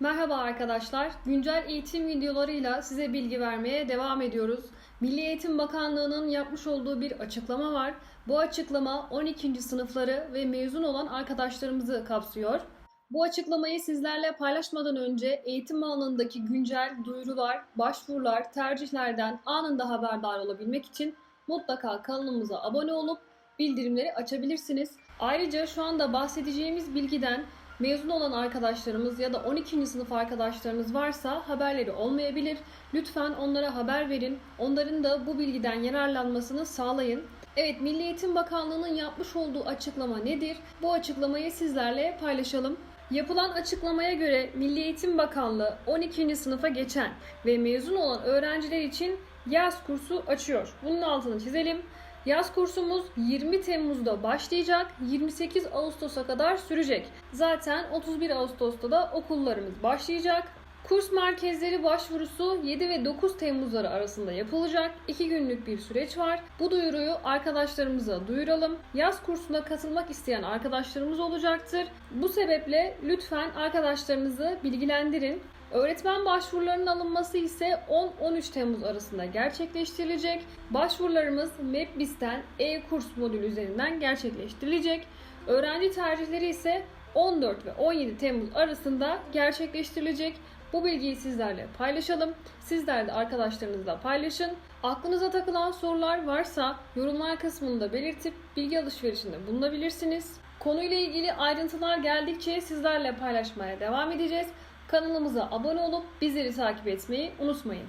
Merhaba arkadaşlar. Güncel eğitim videolarıyla size bilgi vermeye devam ediyoruz. Milli Eğitim Bakanlığı'nın yapmış olduğu bir açıklama var. Bu açıklama 12. sınıfları ve mezun olan arkadaşlarımızı kapsıyor. Bu açıklamayı sizlerle paylaşmadan önce eğitim alanındaki güncel duyurular, başvurular, tercihlerden anında haberdar olabilmek için mutlaka kanalımıza abone olup bildirimleri açabilirsiniz. Ayrıca şu anda bahsedeceğimiz bilgiden mezun olan arkadaşlarımız ya da 12. sınıf arkadaşlarınız varsa haberleri olmayabilir. Lütfen onlara haber verin. Onların da bu bilgiden yararlanmasını sağlayın. Evet Milli Eğitim Bakanlığı'nın yapmış olduğu açıklama nedir? Bu açıklamayı sizlerle paylaşalım. Yapılan açıklamaya göre Milli Eğitim Bakanlığı 12. sınıfa geçen ve mezun olan öğrenciler için yaz kursu açıyor. Bunun altını çizelim. Yaz kursumuz 20 Temmuz'da başlayacak, 28 Ağustos'a kadar sürecek. Zaten 31 Ağustos'ta da okullarımız başlayacak. Kurs merkezleri başvurusu 7 ve 9 Temmuzları arasında yapılacak. 2 günlük bir süreç var. Bu duyuruyu arkadaşlarımıza duyuralım. Yaz kursuna katılmak isteyen arkadaşlarımız olacaktır. Bu sebeple lütfen arkadaşlarınızı bilgilendirin. Öğretmen başvurularının alınması ise 10-13 Temmuz arasında gerçekleştirilecek. Başvurularımız MEPBİS'ten e-kurs modülü üzerinden gerçekleştirilecek. Öğrenci tercihleri ise 14 ve 17 Temmuz arasında gerçekleştirilecek. Bu bilgiyi sizlerle paylaşalım. Sizler de arkadaşlarınızla paylaşın. Aklınıza takılan sorular varsa yorumlar kısmında belirtip bilgi alışverişinde bulunabilirsiniz. Konuyla ilgili ayrıntılar geldikçe sizlerle paylaşmaya devam edeceğiz. Kanalımıza abone olup bizleri takip etmeyi unutmayın.